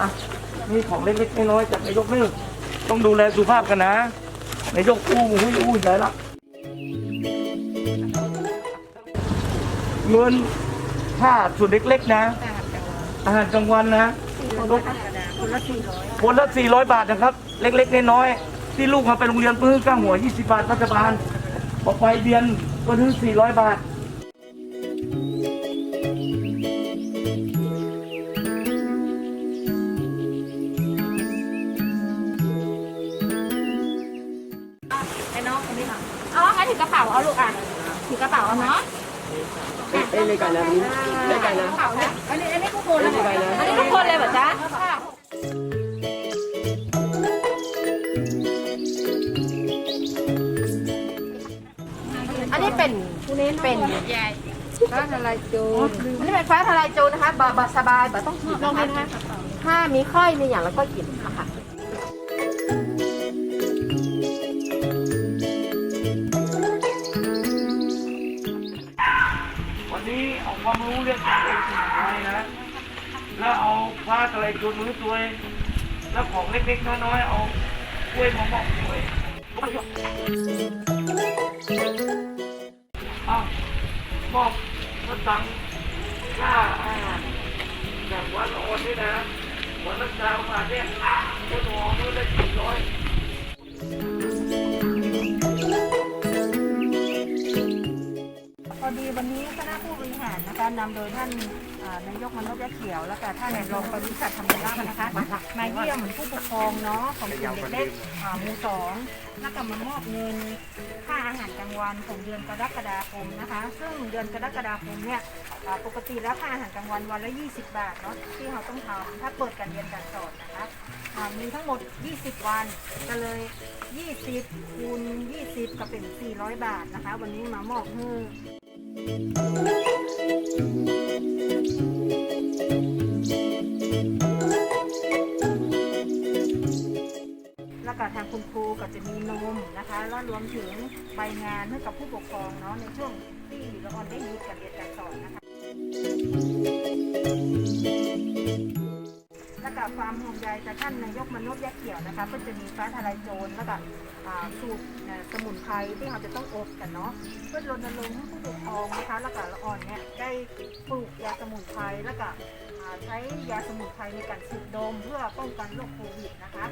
อะนี่ของเล็กๆน้อยๆจากนายกนี่ต้องดูแลสุขภาพกันนะนายกอู้หูอู้ใหญ่ละเงินค่าส่วนเล็กๆนะ อาหารกลางวันนะ คนละสี่ร้อยบาทนะครับ เล็กๆน้อยๆที่ลูกมาไปโรงเรียนพื้นก้าหัวยี่สิบบาทรัฐบาลพอไปเรียนก็ถึงสี่ร้อยบาท ถือกระเป๋าเอาลูกอะถือกระเป๋าเอาเนาะเอ้ยเลยกันนะมิ้นเลยกันนะกระเป๋าเนี่ยอันนี้อันนี้ทุกคนเลยอันนี้ทุกคนเลยเหรอจ๊ะอันนี้เป็นเป็นฟ้าทลายโจรอันนี้เป็นฟ้าทลายโจรนะคะบาบาสบายบาต้องฉีดลงเลยนะคะถ้ามีไข้มีอย่างแล้วก็กินนะคะ นี้เอาความรู้เรื่องการเป็นสิ่งไทยนะ แล้วเอาผ้าอะไรจุนมือตัว แล้วของเล็กๆน้อยๆเอากล้วยมะม่วงด้วยอามอบกระตังค่าอาหารจากวันละวันนี่นะวันละเช้ามาเนี่ยคนหัวมือละสี่ร้อย ดีวันนี้คณะผู้บริหารนะคะนำโดยท่านนายกมนพยะเขียว และก็ท่านรองปริษัทธรรมรักษ์นะคะมาเยี่ยมผู้ปกครองเนาะของกลุ่มเด็กๆอ่าหมู่สองแล้วก็มามอบเงินค่าอาหารกลางวันของเดือนกรกฎาคมนะคะ ซึ่งเดือนกรกฎาคมเนี่ยปกติแล้วค่าอาหารกลางวันวันละ 20 บาทเนาะที่เราต้องทำถ้าเปิดการเรียนการสอนนะคะมีทั้งหมด 20 วันก็เลย 20คูณ20 ก็เป็น 400 บาทนะคะ วันนี้มามอบให้ แล้วก็ทางคุณครูก็จะมีนมนะคะ แล้วรวมถึงใบงานให้กับผู้ปกครองเนาะในช่วงที่ละออนได้หยุดการเรียนการสอนนะคะ กับความห่วงใยจากท่านนายกมนุษย์แยกเขียวนะคะก็จะมีฟ้าทลายโจรแล้วก็สูตรสมุนไพรที่เราจะต้องอบกันเนาะเพื่อรณรงค์ให้ผู้ปกครองนะคะแล้วก็ละอ่อนเนี่ยได้ปลูกยาสมุนไพรแล้วก็ใช้ยาสมุนไพรในการสูดดมเพื่อป้องกันโรคโควิดนะคะ